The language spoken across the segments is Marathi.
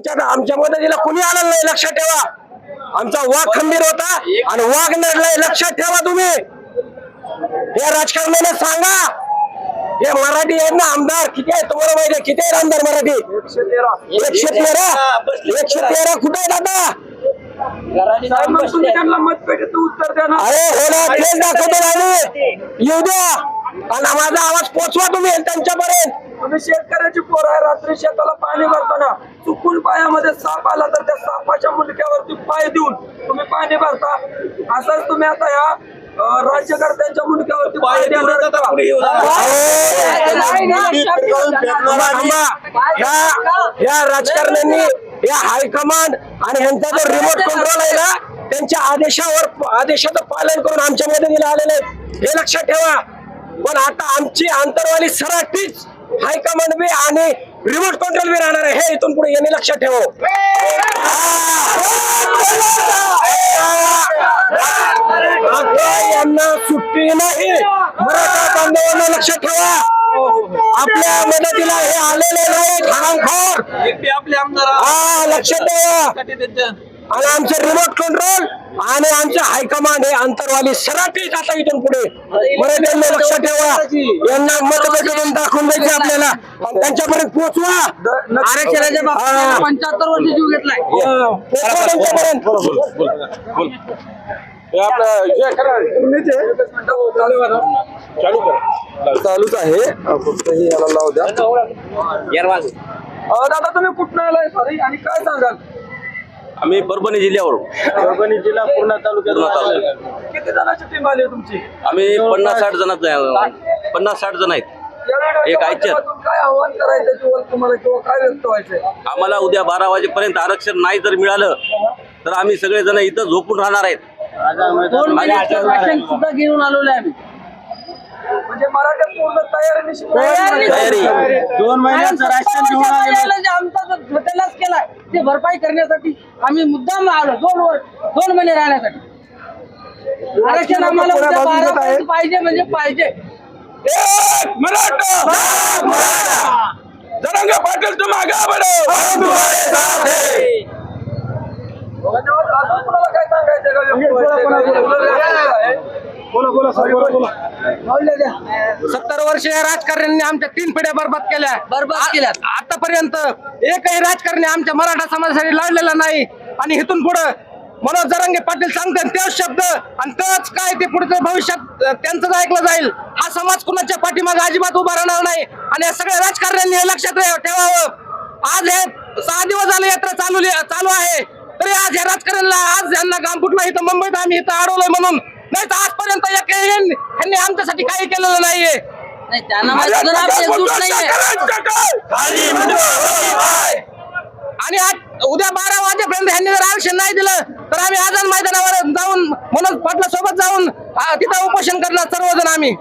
आमच्या आमच्या मदतीला कुणी आलं नाही? लक्षात ठेवा. आमचा वाघ खंबीर होता आणि वाघ नडलाय. लक्षात ठेवा तुम्ही. हे राजकारण्याने सांगा. हे मराठी आहेत ना आमदार? किती आहे तुम्हाला माहिती आहे? किती आहेत आमदार मराठी? एकशे तेरा. एकशे तेरा कुठे आहेत आता? अरे हो ना तेच दाखवतो आम्ही. येऊ द्या. आणि माझा आवाज पोचवा तुम्ही त्यांच्यापर्यंत. तुम्ही शेतकऱ्याची पोर आहे रात्री शेताला पाणी भरताना चुकून पायामध्ये साप आला तर त्या सापाच्या मुंडक्यावरती पाय देऊन तुम्ही पाणी भरता असंच तुम्ही आता या राज्यकर्त्यांच्या मुंडक्यावरती पाय? थांबा. या राजकारण्यांनी या हायकमांड आणि यांचा जो रिमोट कंट्रोल आहे ना त्यांच्या आदेशावर आदेशाचं पालन करून आमच्या मदतीला आलेले. हे लक्षात ठेवा पण आता आमची आंतरवाली सराटीच हायकमांड बी आणि रिमोट कंट्रोल बी राहणार आहे. हे इथून पुढे यांनी लक्षात ठेवा. यांना सुट्टी नाही. मराठा बांधवांना लक्षात ठेवा. आपल्या मदतीला हे आलेले नाही बी आपले आमदार हा लक्षात ठेवा. आणि आमचे रिमोट कंट्रोल आणि आमचे हायकमांड हे अंतरवाली सराटीच आता इथून पुढे. मराठ्यांना लक्षात ठेवा. यांना मतपेटून दाखवून द्यायचे आपल्याला. त्यांच्यापर्यंत पोहोचवा. आरक्षणाच्या. पंच्याहत्तर वर्ष जीव घेतलाय. हा, पोहोचवा त्यांच्यापर्यंत. चालूच आहे. फक्त हे याला लावू द्या. दादा तुम्ही कुठं आलाय? सॉरी आणि काय सांगाल? आम्ही परभणी जिल्ह्यावरून. परभणी जिल्हा पूर्ण तालुक्यात पूर्ण तालुक्यात. किती जणांची टीम आली आहे तुमची? आम्ही पन्नास साठ जणांचं आहे. पन्नास साठ जण आहेत. एक आयच्यात. माध्यमातून काय आव्हान करायचं किंवा तुम्हाला किंवा काय व्यक्त व्हायचंय? आम्हाला उद्या बारा वाजेपर्यंत आरक्षण नाही जर मिळालं तर आम्ही सगळेजण इथं झोपून राहणार आहेत. दोन महिन्याचं राशन सुद्धा घेऊन आलेलो आहे आम्ही. म्हणजे मराठा पूर्ण तयारी दोन महिन्याचं राशन घेऊन आलेलं महिन्याला जे आमचा जो घोटाळाच केलाय ते भरपाई करण्यासाठी आम्ही मुद्दाम आलो दोन वर दोन महिने राहण्यासाठी आरक्षण आम्हाला उद्या बारा पर्यंत पाहिजे म्हणजे पाहिजे एक मराठा जरंगे पाटील तुम आगे बढ़ो हम तुम्हारे साथ हैं अजून कुणाला काय सांगायचं का? बोला बोला सॉरी बोला बोला. सत्तर वर्ष या राजकारण्यांनी आमच्या तीन पिढ्या बर्बाद केल्या. बरबाद केल्यात. आ- आतापर्यंत एकही राजकारणी आमच्या मराठा समाजासाठी लढलेला नाही. आणि इथून पुढे मनोज जरांगे पाटील सांगतात तेच शब्द आणि तेच काय ते पुढच्या भविष्यात त्यांचंच ऐकलं जाईल. हा समाज कुणाच्या पाठीमागे अजिबात उभा राहणार नाही. आणि या सगळ्या राजकारण्यांनी हे लक्षात ठेव- ठेवावं. आज हे सहा दिवस झाले यात्रा चालू चालू आहे. तरी आज या राजकारण्यांना आज यांना काम कुठला इथं मुंबईत आम्ही इथं अडवलंय म्हणून नाही तर आजपर्यंत यांनी आमच्यासाठी काही केलेलं नाहीये. नाही त्यांना माहीत नाहीये. आणि आज उद्या बारा वाजेपर्यंत ह्यांनी जर आरक्षण नाही दिलं तर आम्ही आझाद मैदानावर जाऊन मनोज पाटला सोबत जाऊन तिथं उपोषण करणार सर्वजण आम्ही.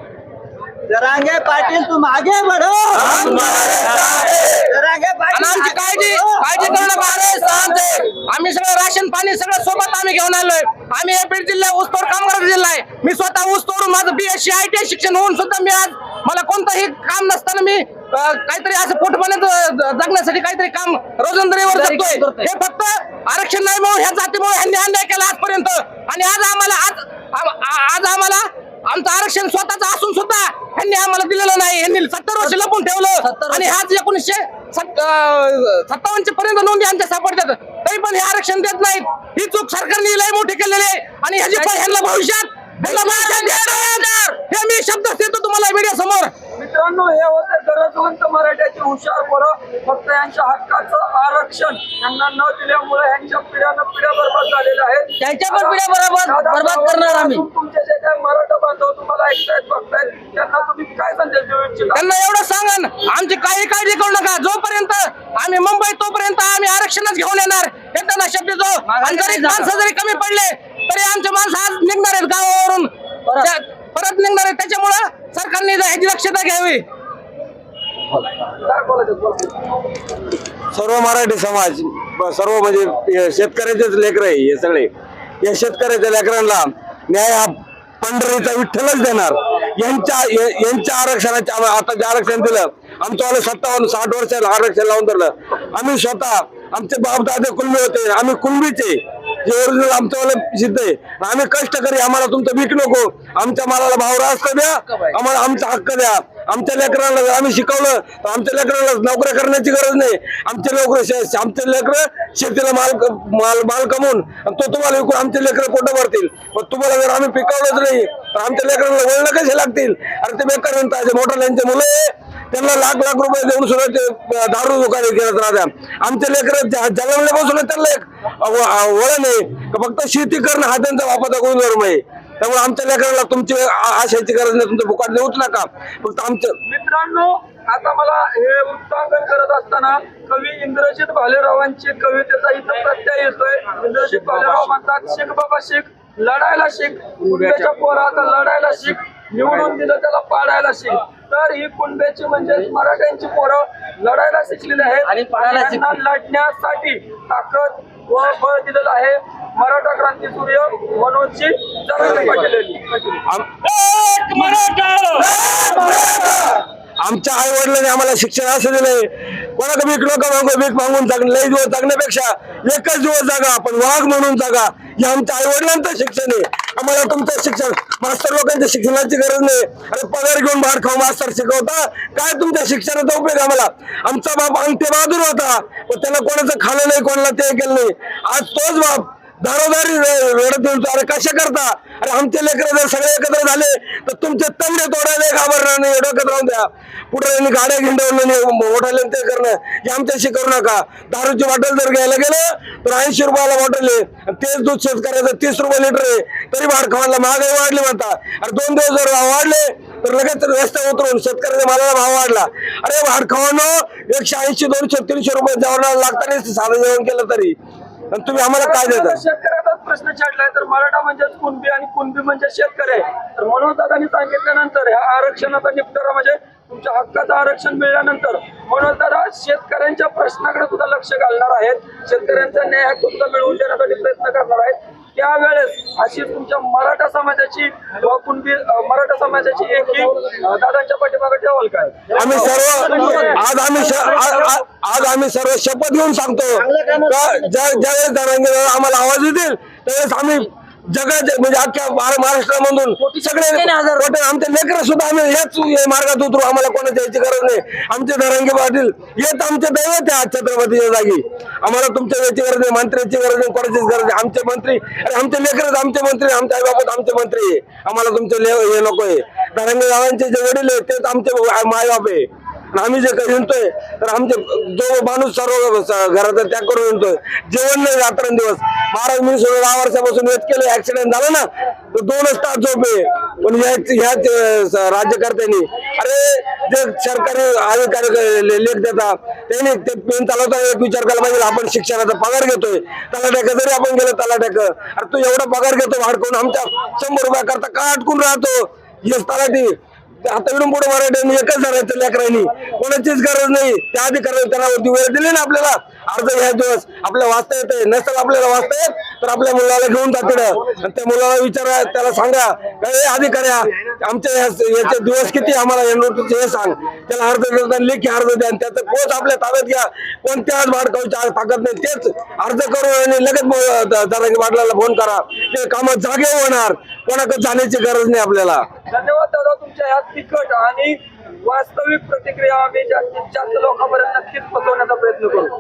जरांगे पाटील तुम आगे बढ़ो जरांगे आणि आमची काळजी काळजी करू नका सांगते आम्ही सगळं राशन पाणी सगळं सोबत आम्ही घेऊन आलोय. आम्ही बीड जिल्हा ऊसतोड कामगार जिल्हा आहे. मी स्वतः ऊस तोडून माझं बीएससी आय टी शिक्षण होऊन सुद्धा मी आज मला कोणतंही काम नसताना मी काहीतरी असं पोटपाण्यात जगण्यासाठी काहीतरी काम रोजंदारीवर जगतोय. हे फक्त आरक्षण नाही म्हणून ह्या जातीमुळे ह्यांनी अन्याय केला आजपर्यंत. आणि आज आम्हाला आज आज आम्हाला आमचं आरक्षण स्वतःच असून सुद्धा ह्यांनी आम्हाला दिलेलं नाही ह्यांनी लपून ठेवलं. आणि ह्याच एकोणीसशे सत्तावन्नच्या पर्यंत नोंदी आमच्या सापडतात. तरी पण हे आरक्षण देत नाहीत. ही चूक सरकारने लय मोठी केलेली आहे. आणि ह्याची ह्यांना भविष्यात हे मी शब्द देतो तुम्हाला मीडिया समोर मित्रांनो हे होते गरजवंत मराठ्याचे हुशार पोरं. फक्त यांच्या हक्काचं आरक्षण यांना न दिल्यामुळे यांच्या पिढ्यानं पिढ्या बरबाद झालेल्या आहेत. त्यांच्या पण पिढ्या बरोबर बरबाद करणार आम्ही. तुमचे जे काही मराठा बांधव तुम्हाला ऐकतायत बघतायत त्यांना तुम्ही काय संदेश देऊ इच्छिता? त्यांना एवढं सांगा आमची काही काळजी करू नका. जोपर्यंत आम्ही मुंबईत तोपर्यंत आम्ही आरक्षणच घेऊन येणार. हे त्यांना शब्द जो आणि जरी माणसं जरी कमी पडले तरी आमचे माणसं आज निघणार आहेत गावावरून. त्या- परत निघणार आहेत. त्याच्यामुळं सरकारने ह्याची दक्षता घ्यावी. सर्व मराठी समाज ब- सर्व म्हणजे हे शेतकऱ्याचेच लेकर आहे हे सगळे. या शेतकऱ्याच्या लेकरांना न्याय हा पंढरीचा विठ्ठलच देणार. यांच्या या- यांच्या आरक्षणाच्या आता जे आरक्षण दिलं आमचं सत्तावन्न साठ वर्षाला आरक्षण लावून धरलं. आम्ही स्वतः आमचे बाप दादे कुणबी होते आम्ही कुणबीचे. जे ओरिजिनल आमच्यावाले सिद्ध आहे. आम्ही कष्टकरी आम्हाला तुमचं भीक नको. आमच्या मालाला भाव रास्त द्या आम्हाला आमचा हक्क द्या. आमच्या लेकरांना जर आम्ही शिकवलं तर आमच्या लेकरांना नोकऱ्या करण्याची गरज नाही. आमचे लेकर आमचे लेकर शेतीला माल माल माल कमवून आणि तो तुम्हाला विकून आमचे लेकर पोटं भरतील. पण तुम्हाला जर आम्ही पिकवलंच नाही तर आमच्या लेकरांना वळणं कसे लागतील? अरे ते बेकार म्हणता मोठ्या मुलं आहे, त्यांना लाख लाख रुपये देऊन सुद्धा ते दारू दुकाने करत राहत्या आमचे लेकर जन्मल्यापासून त्यांना एक अं, नाही वळण आहे. फक्त शेती करणं हा त्यांचा वापरचा गुणधर्म आहे. त्यामुळे आमच्या लेकरांना तुमची आ- आशाची गरज नाही तुमचं फुकाट देऊच नका. फक्त आमचं मित्रांनो आता मला हे वृत्तांकन करत असताना कवी इंद्रजित भालेरावांची कवितेचा इथं प्रत्यय येतोय. इंद्रजित भालेराव म्हणतात शिख बाबा शिख लढायला शिक. कुंड्याच्या पोरा आता लढायला शिक. निवडून दिलं त्याला पाडायला शिक. तर ही कुंड्याची म्हणजे मराठ्यांची पोरं लढायला शिकलेली आहेत. आणि त्यांना लढण्यासाठी ताकद व बळ दिलेलं आहे. मराठा क्रांती सूर्य यांनी. आम- आमच्या आई वडिलांनी आम्हाला शिक्षण असं दिलंय. कोणाला भीक लोक मागू भीक मागून जग लई दिवस जगण्यापेक्षा एकच दिवस जागा आपण वाघ म्हणून जागा. हे आमच्या आई वडिलांचं शिक्षण आहे. आम्हाला तुमचं शिक्षण मास्टर लोकांच्या शिक्षणाची गरज नाही. अरे पगार घेऊन बाहेर खाऊ मास्तर शिकवता? काय तुमच्या शिक्षणाचा उपयोग आम्हाला? आमचा बाप अंगठे बहादूर होता. पण त्याला कोणाचं खाणं नाही कोणाला ते केलं नाही. आज तोच बाप दारोदारी रडत येऊन अरे कशा करता? अरे आमचे लेकर जर सगळे एकत्र झाले तर तुमचे तंगडे तोडायला घाबरणार नाही डोक्यात राहून द्या. पुढे गाड्या घेऊन ओढायला ते करणं हे आमच्याशी करू नका. दारूची बॉटल जर घ्यायला गेलं तर ऐंशी रुपयाला बॉटल आहे. तेच दूध शेतकऱ्याचं तीस रुपये लिटर आहे. तरी भाड खावायला महागाई वाढली म्हणता. अरे दोन दिवस जर भाव वाढले तर लगेच रस्ता उतरून शेतकऱ्याचा मालाला भाव वाढला. अरे भाड खावानं एकशे ऐंशी दोनशे तीनशे रुपये जेवणाला लागताना साधं जेवण केलं तरी. आणि तुम्ही आम्हाला काय देता? शेतकऱ्याचाच प्रश्न छाडलाय तर मराठा म्हणजेच कुणबी आणि कुणबी म्हणजे शेतकरी. तर मनोज दादांनी सांगितल्यानंतर ह्या आरक्षणाचा निपटारा म्हणजे तुमच्या हक्काचं आरक्षण मिळाल्यानंतर मनोज दादा शेतकऱ्यांच्या प्रश्नाकडे सुद्धा लक्ष घालणार आहेत. शेतकऱ्यांचा न्याय हक्क सुद्धा मिळवून देण्यासाठी प्रयत्न करणार आहेत. त्यावेळेस अशी तुमच्या मराठा समाजाची मराठा समाजाची एकी दादांच्या पाठीमागे ठेवाल काय? आम्ही सर्व आज आम्ही आज आम्ही सर्व शपथ घेऊन सांगतो. ज्यावेळेस आम्हाला आवाज येतील त्यावेळेस आम्ही जगात म्हणजे अख्ख्या महारा- महाराष्ट्रामधून सगळे आमचे लेकर सुद्धा आम्ही याच मार्गात उतरू. आम्हाला कोणाच्या याची गरज नाही. आमचे धरंगे पाटील येत आमचे दैवत आहे आज छत्रपतीच्या जागी. आम्हाला तुमच्या याची गरज नाही मंत्र्याची गरज नाही कोणाचीच गरज नाही. आमचे मंत्री अरे आमचे लेकरच आमचे मंत्री आमचे आई बाबत आमचे मंत्री आहे. आम्हाला तुमचे हे नको आहे. धरंगे गावांचे जे वडील आहे तेच आमचे माय बाप आहे. आम्ही जे काही म्हणतोय तर आमचे जो माणूस सर्व घराचा त्याग करून म्हणतोय. जेवण नाही रात्रंदिवस. महाराज मी सोडून दहा वर्षापासून वेट केलं ऍक्सिडेंट झाला ना तर दोनच तास झोप आहे. पण ह्या- ह्याच राज्यकर्त्यांनी अरे जे सरकारी अधिकारी ले- लेख देतात त्यांनी ते पेन चालवता एक विचार करायला पाहिजे आपण शिक्षणाचा पगार घेतोय. तलाट्याक जरी आपण गेलो तलाट्याक अरे तू एवढा पगार घेतो वाढकून आमच्या शंभर रुपया करता का अटकून राहतो? येस तलाठी. आता इकडून पुढे मराठ्यांनी म्हणजे एकच धरायचं लेकरांनी. कोणाचीच गरज नाही. त्या अधिकाऱ्यांनी त्यांना वेळ दिली ना आपल्याला. अर्ज घ्या दिवस आपल्याला वाचता येते नसेल आपल्याला वाचता येत तर आपल्या मुलाला घेऊन जा तिकडं त्या मुलाला विचारा त्याला सांगा काय अधिकाऱ्या आमच्या याचे दिवस किती आम्हाला या हे सांग. त्याला अर्ज देताना लेखी अर्ज द्या त्याचं कोच आपल्या ताब्यात घ्या. कोणत्याच भाडकावची ताकद नाही. तेच अर्ज करून आणि लगेच जरा वाडलाला फोन करा. ते कामं जागे होणार. कोणाकडे जाण्याची गरज नाही आपल्याला. धन्यवाद दादा तुमच्या ह्या तिखट आणि वास्तविक प्रतिक्रिया आम्ही जास्तीत जास्त लोकांपर्यंत नक्कीच पोहोचवण्याचा प्रयत्न करू.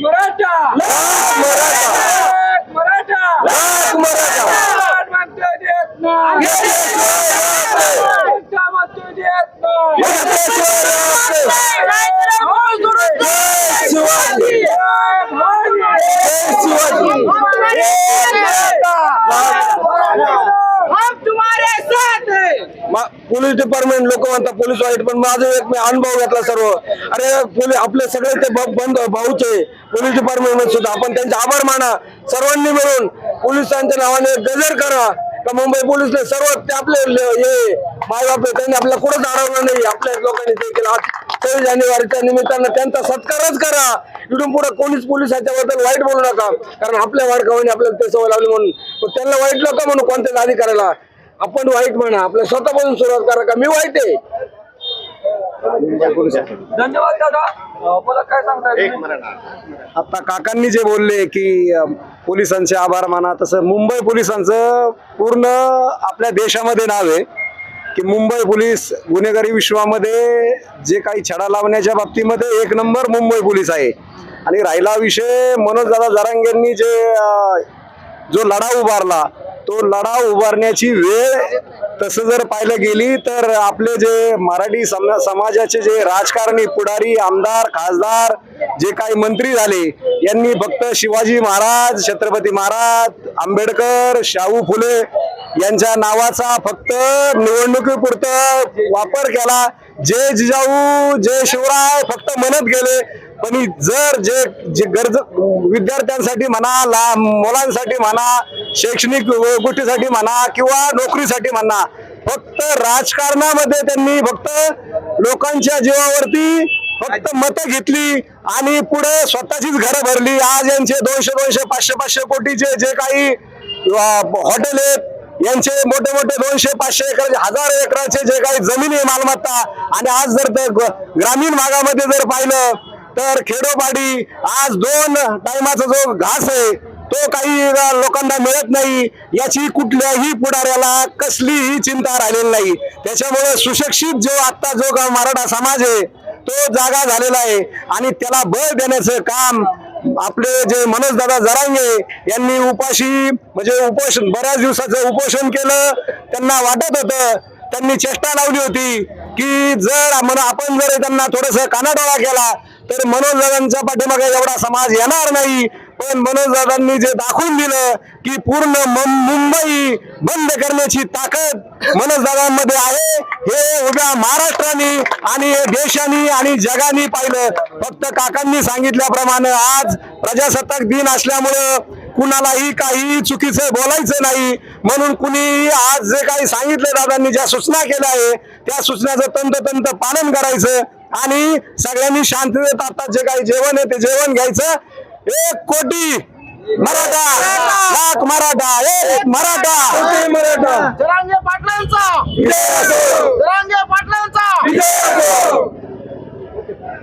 मराठा एक मराठा लाख मराठा! लाख म्हणतोय देत नाही. लाख म्हणतोय देत नाही. शिवाजी! एक शिवाजी! हम तुम्हारे साथ हैं मा- पोलीस डिपार्टमेंट लोक म्हणतात पोलीस वाईट. पण माझा एक मी अनुभव घेतला सर्व. अरे पोलीस आपले सगळे ते बंद भाऊचे. पोलीस डिपार्टमेंटमध्ये सुद्धा आपण त्यांचे आभार माना. सर्वांनी मिळून पोलिसांच्या नावाने गजर करा. का मुंबई पोलीसने सर्व ते आपले हे माय बाप त्यांनी आपल्या कुठंच अडवलं नाही. आपल्या लोकांनी ते केलं. तेवीस जानेवारीच्या निमित्तानं त्यांचा सत्कारच करा. इकडून पुढे कोणीच पोलिसाच्या बद्दल वाईट बोलू नका. कारण आपल्या वाडकावाने आपल्याला ते सवय लावली म्हणून. त्यांना वाईट नका कोणत्या कोणत्याच अधिकाऱ्याला. आपण वाईट म्हणा आपल्या स्वतःपासून सुरुवात करा का? मी वाईट आहे. धन्यवाद दादा. काय सांगताय आता काकांनी जे बोलले की पोलिसांचे आभार माना तसं मुंबई पोलिसांचं पूर्ण आपल्या देशामध्ये नाव आहे की मुंबई पोलीस गुन्हेगारी विश्वामध्ये जे काही छडा लावण्याच्या बाबतीमध्ये एक नंबर मुंबई पोलीस आहे. आणि राहिला विषय मनोज दादा जरांगेंनी जे जो लढा उभारला तो लढा उभारण्याची वेळ तसं जर पाहिलं गेली तर आपले जे मराठी समाजाचे जे राजकारणी पुढारी आमदार खासदार जे काही मंत्री झाले यांनी फक्त शिवाजी महाराज छत्रपती महाराज आंबेडकर शाहू फुले यांच्या नावाचा फक्त निवडणुकीपुरतं वापर केला. जे जिजाऊ जे शिवराय फक्त म्हणत गेले. पण जर जे जे गरज विद्यार्थ्यांसाठी म्हणा लहान मुलांसाठी म्हणा शैक्षणिक गोष्टीसाठी म्हणा किंवा नोकरीसाठी म्हणा फक्त राजकारणामध्ये त्यांनी फक्त लोकांच्या जीवावरती फक्त मतं घेतली आणि पुढे स्वतःचीच घरं भरली. आज यांचे दोनशे दोनशे पाचशे पाचशे कोटीचे जे काही हॉटेल आहेत यांचे मोठे मोठे दोनशे पाचशे एकर हजार एकराचे जे काही जमिनी आहे मालमत्ता आणि आज जर ते ग- ग्रामीण भागामध्ये जर पाहिलं तर खेडोपाडी आज दोन टायमाचा जो घास आहे तो काही लोकांना मिळत नाही. याची कुठल्याही पुढाऱ्याला कसलीही चिंता राहिलेली नाही. त्याच्यामुळे सुशिक्षित जो आत्ता जो मराठा समाज आहे तो जागा झालेला आहे. आणि त्याला बळ देण्याचं काम आपले जे मनोज दादा जरांगे यांनी उपाशी म्हणजे उपोषण बऱ्याच दिवसाचं उपोषण केलं. त्यांना वाटत होतं त्यांनी चेष्टा लावली होती की जर आपण जर त्यांना थोडस कानाडोळा केला तर मनोज दादांच्या पाठीमागे एवढा समाज येणार नाही. पण मनोज दादांनी जे दाखवून दिलं की पूर्ण मुंबई बंद करण्याची ताकद मनोज दादांमध्ये आहे हे उभ्या महाराष्ट्राने आणि हे देशाने आणि जगाने पाहिलं. फक्त काकांनी सांगितल्याप्रमाणे आज प्रजासत्ताक दिन असल्यामुळं कुणालाही काही चुकीचं बोलायचं नाही. म्हणून कुणी आज जे काही सांगितलं दादांनी ज्या सूचना केल्या आहे त्या सूचनाचं तंतोतंत पालन करायचं आणि सगळ्यांनी शांततेत आता जे काही जेवण आहे ते जेवण घ्यायचं. एक कोटी मराठा लाख मराठा एक मराठा. मराठा. जरांगे पाटलांचा. जरांगे पाटलांचा.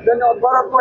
धन्यवाद.